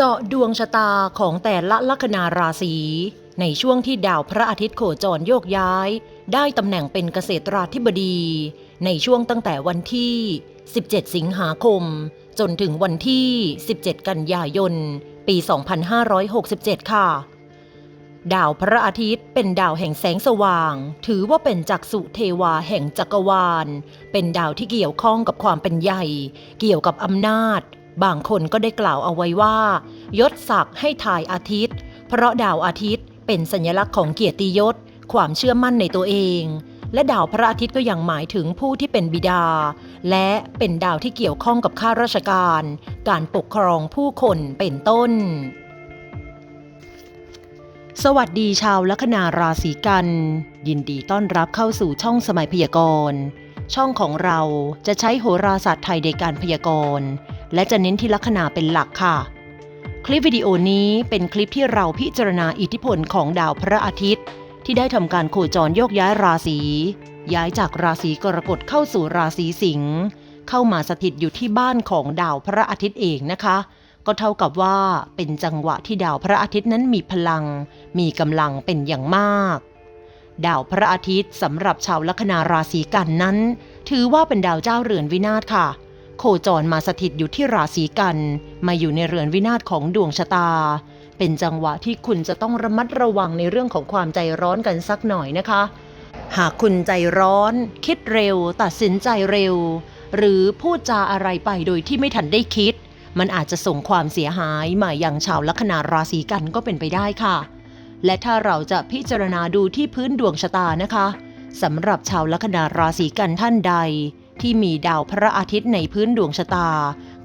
เจาะดวงชะตาของแต่ละลัคนาราศีในช่วงที่ดาวพระอาทิตย์โคจรโยกย้าย ได้ตำแหน่งเป็นเกษตราธิบดี ในช่วงตั้งแต่วันที่ 17 สิงหาคม จนถึงวันที่ 17 กันยายน ปี 2567 ค่ะ ดาวพระอาทิตย์เป็นดาวแห่งแสงสว่าง ถือว่าเป็นจักษุเทวาแห่งจักรวาล เป็นดาวที่เกี่ยวข้องกับความเป็นใหญ่ เกี่ยวกับอำนาจ บางคนก็ได้กล่าวเอาไว้ว่า ยศศักดิ์ให้ถ่ายอาทิตย์ เพราะดาวอาทิตย์เป็นสัญลักษณ์ของเกียรติยศ ความเชื่อมั่นในตัวเอง และดาวพระอาทิตย์ก็ยังหมายถึงผู้ที่เป็นบิดา และเป็นดาวที่เกี่ยวข้องกับข้าราชการ การปกครองผู้คนเป็นต้นสวัสดีชาวลัคนาราศีกัน ยินดีต้อนรับเข้าสู่ช่องสมัยพยากรณ์ ช่องของเราจะใช้โหราศาสตร์ไทยในการพยากรณ์ และจะเน้นที่ลัคนาเป็นหลักค่ะ คลิปวิดีโอนี้เป็นคลิปที่เราพิจารณาอิทธิพลของดาวพระอาทิตย์ ที่ได้ทำการโคจรโยกย้ายราศี ย้ายจากราศีกรกฎเข้าสู่ราศีสิงห์เข้ามาสถิตอยู่ที่บ้านของดาวพระอาทิตย์เองนะคะ ก็เท่ากับว่าเป็นจังหวะที่ดาวพระอาทิตย์นั้นมีพลัง มีกำลังเป็นอย่างมาก ดาวพระอาทิตย์สำหรับชาวลัคนาราศีกันนั้น ถือว่าเป็นดาวเจ้าเรือนวินาศค่ะ โคจรมาสถิตอยู่ที่ราศีกัน มาอยู่ในเรือนวินาศของดวงชะตา เป็นจังหวะที่คุณจะต้องระมัดระวังในเรื่องของความใจร้อนกันสักหน่อยนะคะ หากคุณใจร้อน คิดเร็ว ตัดสินใจเร็ว หรือพูดจาอะไรไปโดยที่ไม่ทันได้คิด มันอาจจะส่งความเสียหายมาอย่างชาวลัคนาราศีกันก็เป็นไปได้ค่ะ และถ้าเราจะพิจารณาดูที่พื้นดวงชะตานะคะสำหรับชาวลัคนาราศีกันท่านใด ที่มีดาวพระอาทิตย์ในพื้นดวงชะตา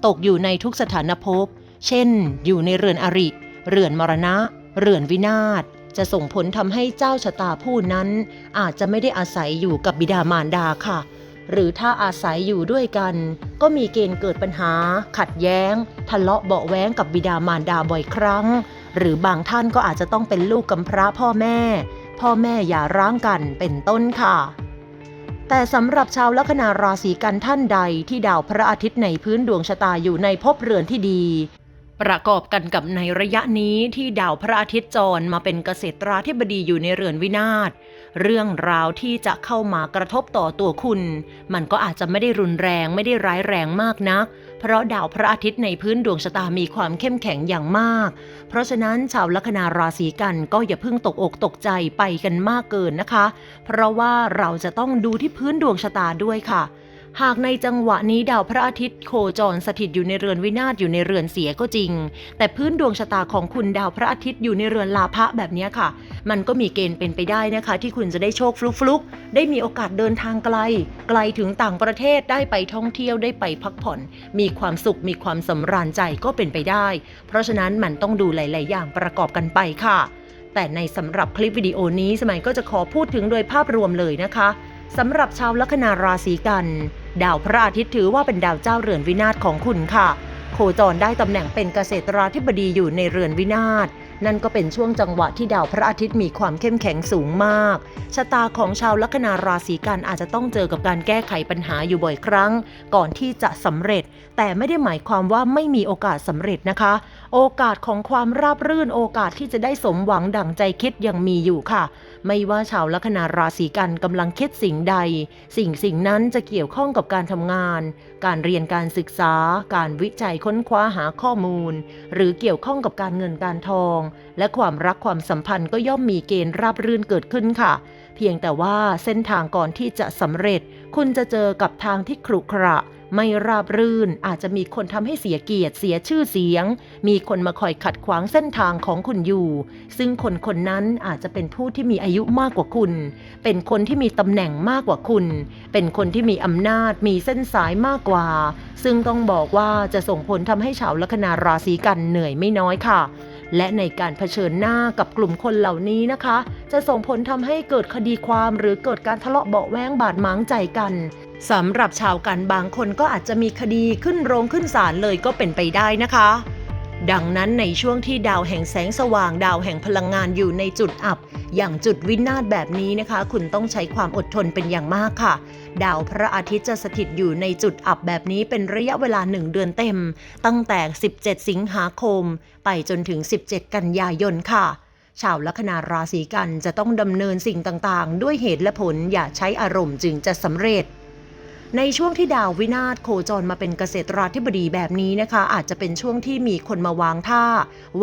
ตกอยู่ในทุกสถานภพ เช่น อยู่ในเรือนอริ เรือนมรณะ เรือนวินาศจะส่งผลทำให้เจ้าชะตาผู้นั้น อาจจะไม่ได้อาศัยอยู่กับบิดามารดาค่ะ หรือถ้าอาศัยอยู่ด้วยกัน ก็มีเกณฑ์เกิดปัญหา ขัดแย้ง ทะเลาะเบาแว้งกับบิดามารดาบ่อยครั้ง หรือบางท่านก็อาจจะต้องเป็นลูกกำพร้าพ่อแม่ พ่อแม่อย่าร้างกันเป็นต้นค่ะ แต่สำหรับชาวลัคนาราศีกันท่านใดที่ดาวพระอาทิตย์ในพื้นดวงชะตาอยู่ในภพเรือนที่ดี ประกอบกันกับในระยะนี้ที่ดาวพระอาทิตย์จรมาเป็นเกษตราธิบดีอยู่ในเรือนวินาศเรื่องราวที่จะเข้ามากระทบต่อตัวคุณ มันก็อาจจะไม่ได้รุนแรงไม่ได้ร้ายแรงมากนัก เพราะดาวพระอาทิตย์ในพื้นดวงชะตามีความเข้มแข็งอย่างมาก เพราะฉะนั้นชาวลัคนาราศีกันก็อย่าเพิ่งตกอกตกใจไปกันมากเกินนะคะ เพราะว่าเราจะต้องดูที่พื้นดวงชะตาด้วยค่ะ หากในจังหวะนี้ดาวพระอาทิตย์โคจรสถิตอยู่ในเรือนวินาศอยู่ในเรือนเสียก็จริง แต่พื้นดวงชะตาของคุณดาวพระอาทิตย์อยู่ในเรือนลาภะแบบนี้ค่ะ มันก็มีเกณฑ์เป็นไปได้นะคะ ที่คุณจะได้โชคฟลุกๆ ได้มีโอกาสเดินทางไกล ไกลถึงต่างประเทศได้ไปท่องเที่ยวได้ไปพักผ่อน มีความสุขมีความสำราญใจก็เป็นไปได้ เพราะฉะนั้นมันต้องดูหลาย ๆ อย่างประกอบกันไปค่ะ แต่ในสำหรับคลิปวิดีโอนี้สมัยก็จะขอพูดถึงโดยภาพรวมเลยนะคะสำหรับชาวลัคนาราศีกัน ดาวพระอาทิตย์ถือว่าเป็นดาวเจ้าเรือนวินาศของคุณค่ะ โคจรได้ตำแหน่งเป็นเกษตราธิบดีอยู่ในเรือนวินาศนั่นก็เป็นช่วงจังหวะที่ดาวพระอาทิตย์มีความเข้มแข็งสูงมาก ชะตาของชาวลัคนาราศีกันอาจจะต้องเจอกับการแก้ไขปัญหาอยู่บ่อยครั้ง ก่อนที่จะสำเร็จ แต่ไม่ได้หมายความว่าไม่มีโอกาสสำเร็จนะคะ โอกาสของความราบรื่นโอกาสที่จะได้สมหวังดั่งใจคิดยังมีอยู่ค่ะ ไม่ว่าชาวลัคนาราศีกันกำลังคิดสิ่งใด สิ่งสิ่งนั้นจะเกี่ยวข้องกับการทำงาน การเรียนการศึกษา การวิจัยค้นคว้าหาข้อมูล หรือเกี่ยวข้องกับการเงินการทอง และความรักความสัมพันธ์ก็ย่อมมีเกณฑ์ราบรื่นเกิดขึ้นค่ะ เพียงแต่ว่าเส้นทางก่อนที่จะสำเร็จ คุณจะเจอกับทางที่ขรุขระ ไม่ราบรื่นอาจจะมีคนทำให้เสียเกียรติเสียชื่อเสียง มีคนมาคอยขัดขวางเส้นทางของคุณอยู่ ซึ่งคนคนนั้นอาจจะเป็นผู้ที่มีอายุมากกว่าคุณ เป็นคนที่มีตำแหน่งมากกว่าคุณ เป็นคนที่มีอำนาจมีเส้นสายมากกว่า ซึ่งต้องบอกว่าจะส่งผลทำให้ชาวลัคนาราศีกันเหนื่อยไม่น้อยค่ะและในการเผชิญหน้ากับกลุ่มคนเหล่านี้นะคะ จะส่งผลทำให้เกิดคดีความหรือเกิดการทะเลาะเบาแว้งบาดหมางใจกัน สำหรับชาวกันบางคนก็อาจจะมีคดีขึ้นโรงขึ้นศาลเลยก็เป็นไปได้นะคะ ดังนั้นในช่วงที่ดาวแห่งแสงสว่างดาวแห่งพลังงานอยู่ในจุดอับ อย่างจุดวินาศแบบนี้นะคะ คุณต้องใช้ความอดทนเป็นอย่างมากค่ะ ดาวพระอาทิตย์จะสถิตอยู่ในจุดอับแบบนี้เป็นระยะเวลาหนึ่งเดือนเต็ม ตั้งแต่ 17 สิงหาคม ไปจนถึง 17 กันยายนค่ะชาวลัคนาราศีกันจะต้องดำเนินสิ่งต่างๆ ด้วยเหตุและผลอย่าใช้อารมณ์จึงจะสำเร็จ ในช่วงที่ดาววินาศโคจรมาเป็นเกษตราธิบดีแบบนี้นะคะ อาจจะเป็นช่วงที่มีคนมาวางท่า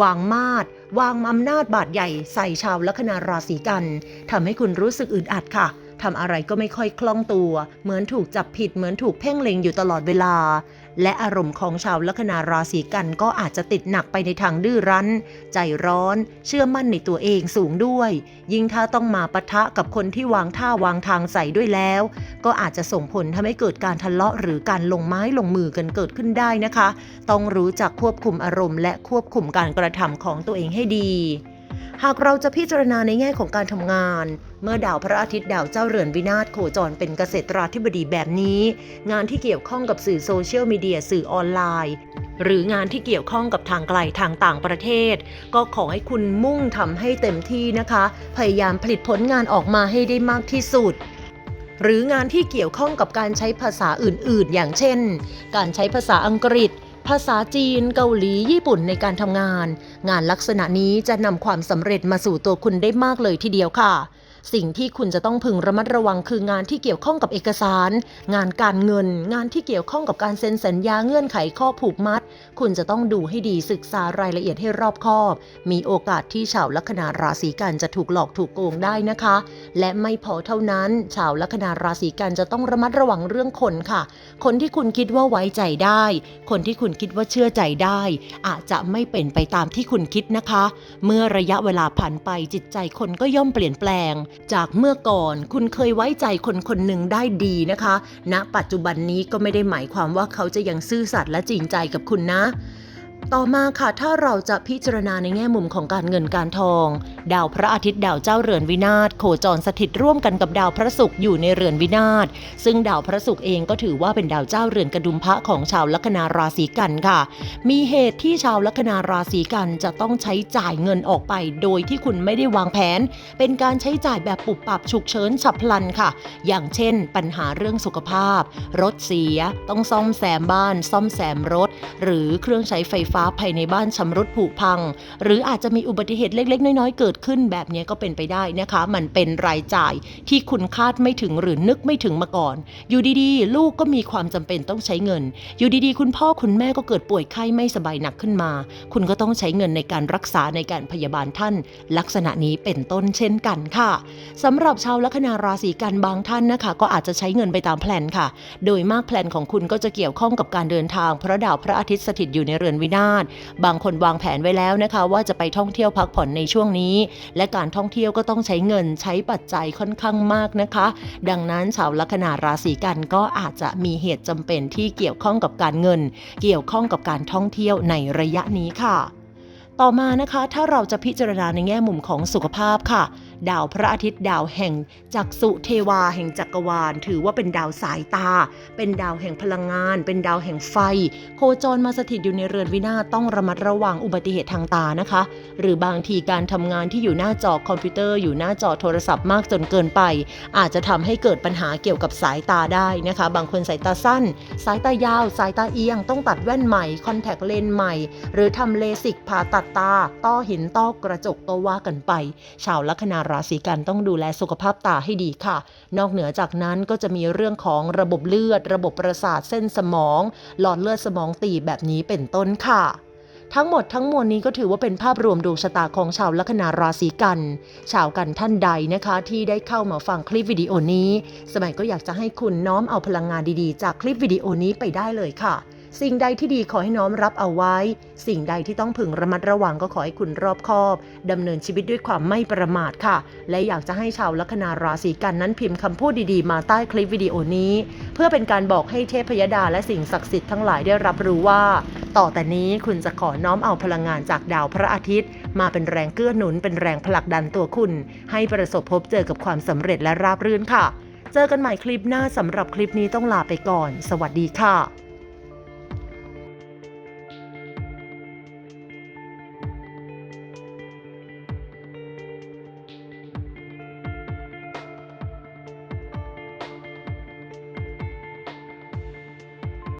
วางมาดวางอำนาจบาดใหญ่ใส่ชาวลัคนาราศีกันทำให้คุณรู้สึกอึดอัดค่ะทำอะไรก็ไม่ค่อยคล่องตัว เหมือนถูกจับผิดเหมือนถูกเพ่งเล็งอยู่ตลอดเวลา และอารมณ์ของชาวลัคนาราศีกันก็อาจจะติดหนักไปในทางดื้อรั้น ใจร้อน เชื่อมั่นในตัวเองสูงด้วย ยิ่งถ้าต้องมาปะทะกับคนที่วางท่าวางทางใส่ด้วยแล้ว ก็อาจจะส่งผลทำให้เกิดการทะเลาะหรือการลงไม้ลงมือกันเกิดขึ้นได้นะคะ ต้องรู้จักควบคุมอารมณ์ และควบคุมการกระทำของตัวเองให้ดี หากเราจะพิจารณาในแง่ของการทำงาน เมื่อดาวพระอาทิตย์ดาวเจ้าเรือนวินาศโคจรเป็นเกษตราธิบดีแบบนี้ งานที่เกี่ยวข้องกับสื่อโซเชียลมีเดียสื่อออนไลน์ หรืองานที่เกี่ยวข้องกับทางไกลทางต่างประเทศ ก็ขอให้คุณมุ่งทำให้เต็มที่นะคะ พยายามผลิตผลงานออกมาให้ได้มากที่สุดหรืองานที่เกี่ยวข้องกับการใช้ภาษาอื่น ๆ อย่างเช่น การใช้ภาษาอังกฤษ ภาษาจีนเกาหลีญี่ปุ่นในการทำงาน งานลักษณะนี้จะนำความสำเร็จมาสู่ตัวคุณได้มากเลยทีเดียวค่ะ สิ่งที่คุณจะต้องพึงระมัดระวังคืองานที่เกี่ยวข้องกับเอกสาร งานการเงิน งานที่เกี่ยวข้องกับการเซ็นสัญญาเงื่อนไขข้อผูกมัด คุณจะต้องดูให้ดีศึกษารายละเอียดให้รอบคอบ มีโอกาสที่ชาวลัคนาราศีกันจะถูกหลอกถูกโกงได้นะคะ และไม่พอเท่านั้น ชาวลัคนาราศีกันจะต้องระมัดระวังเรื่องคนค่ะ คนที่คุณคิดว่าไว้ใจได้ คนที่คุณคิดว่าเชื่อใจได้ อาจจะไม่เป็นไปตามที่คุณคิดนะคะ เมื่อระยะเวลาผ่านไปจิตใจคนก็ย่อมเปลี่ยนแปลงจากเมื่อก่อนคุณเคยไว้ใจคนคนหนึ่งได้ดีนะคะณปัจจุบันนี้ก็ไม่ได้หมายความว่าเขาจะยังซื่อสัตย์และจริงใจกับคุณนะ ต่อมาค่ะถ้าเราจะพิจารณาในแง่มุมของการเงินการทอง ดาวพระอาทิตย์ดาวเจ้าเรือนวินาศโคจรสถิตร่วมกันกับดาวพระศุกร์อยู่ในเรือนวินาศซึ่งดาวพระศุกร์เองก็ถือว่าเป็นดาวเจ้าเรือนกระดุมพระของชาวลัคนาราศีกันค่ะ มีเหตุที่ชาวลัคนาราศีกันจะต้องใช้จ่ายเงินออกไป โดยที่คุณไม่ได้วางแผน เป็นการใช้จ่ายแบบปุบปับฉุกเฉินฉับพลันค่ะ อย่างเช่น ปัญหาเรื่องสุขภาพ รถเสีย ต้องซ่อมแซมบ้าน ซ่อมแซมรถ หรือเครื่องใช้ไฟฟ้าภายในบ้านชำรุดผุพัง หรืออาจจะมีอุบัติเหตุเล็ก ๆ น้อยๆ เกิดขึ้นแบบนี้ก็เป็นไปได้นะคะ มันเป็นรายจ่ายที่คุณคาดไม่ถึงหรือนึกไม่ถึงมาก่อน อยู่ดีๆ ลูกก็มีความจำเป็นต้องใช้เงิน อยู่ดีๆ คุณพ่อคุณแม่ก็เกิดป่วยไข้ไม่สบายหนักขึ้นมา คุณก็ต้องใช้เงินในการรักษาในการพยาบาลท่าน ลักษณะนี้เป็นต้นเช่นกันค่ะสำหรับชาวลัคนาราศีกันบางท่านนะคะ ก็อาจจะใช้เงินไปตามแพลนค่ะ โดยมากแพลนของคุณก็จะเกี่ยวข้องกับการเดินทาง เพราะดาวพระอาทิตย์สถิตอยู่ในเรือนวินาศบางคนวางแผนไว้แล้วนะคะ ว่าจะไปท่องเที่ยวพักผ่อนในช่วงนี้ และการท่องเที่ยวก็ต้องใช้เงินใช้ปัจจัยค่อนข้างมากนะคะ ดังนั้นชาวลัคนาราศีกันก็อาจจะมีเหตุจำเป็นที่เกี่ยวข้องกับการเงิน เกี่ยวข้องกับการท่องเที่ยวในระยะนี้ค่ะ ต่อมานะคะ ถ้าเราจะพิจารณาในแง่มุมของสุขภาพค่ะ ดาวพระอาทิตย์ดาวแห่งจักสุเทวาแห่งจักรวาล ถือว่าเป็นดาวสายตา เป็นดาวแห่งพลังงาน เป็นดาวแห่งไฟ โคจรมาสถิตอยู่ในเรือนวินาศต้องระมัดระวังอุบัติเหตุทางตานะคะ หรือบางทีการทำงานที่อยู่หน้าจอคอมพิวเตอร์อยู่หน้าจอโทรศัพท์มากจนเกินไป อาจจะทำให้เกิดปัญหาเกี่ยวกับสายตาได้นะคะ บางคนสายตาสั้น สายตายาว สายตาเอียง ต้องตัดแว่นใหม่คอนแทคเลนส์ใหม่ หรือทำเลสิกผ่าตัดตา ต้อหินต้อกระจกก็ว่ากันไป ชาวลัคนาราศีกันต้องดูแลสุขภาพตาให้ดีค่ะ นอกเหนือจากนั้นก็จะมีเรื่องของระบบเลือด ระบบประสาทเส้นสมอง หลอดเลือดสมองตีบแบบนี้เป็นต้นค่ะทั้งหมดทั้งมวลนี้ก็ถือว่าเป็นภาพรวมดวงชะตาของชาวลัคนาราศีกัน ชาวกันท่านใดนะคะ ที่ได้เข้ามาฟังคลิปวิดีโอนี้ สมัยก็อยากจะให้คุณน้อมเอาพลังงานดีๆ จากคลิปวิดีโอนี้ไปได้เลยค่ะ สิ่งใดที่ดีขอให้น้อมรับเอาไว้ สิ่งใดที่ต้องพึงระมัดระวังก็ขอให้คุณรอบคอบดำเนินชีวิตด้วยความไม่ประมาทค่ะ และอยากจะให้ชาวลัคนาราศีกันนั้นพิมพ์คำพูดดีๆ มาใต้คลิปวิดีโอนี้ เพื่อเป็นการบอกให้เทพยดาและสิ่งศักดิ์สิทธิ์ทั้งหลายได้รับรู้ว่า ต่อแต่นี้คุณจะขอน้อมเอาพลังงานจากดาวพระอาทิตย์ มาเป็นแรงเกื้อหนุนเป็นแรงผลักดันตัวคุณ ให้ประสบพบเจอกับความสำเร็จและราบรื่นค่ะ เจอกันใหม่คลิปหน้าสำหรับคลิปนี้ต้องลาไปก่อน สวัสดีค่ะ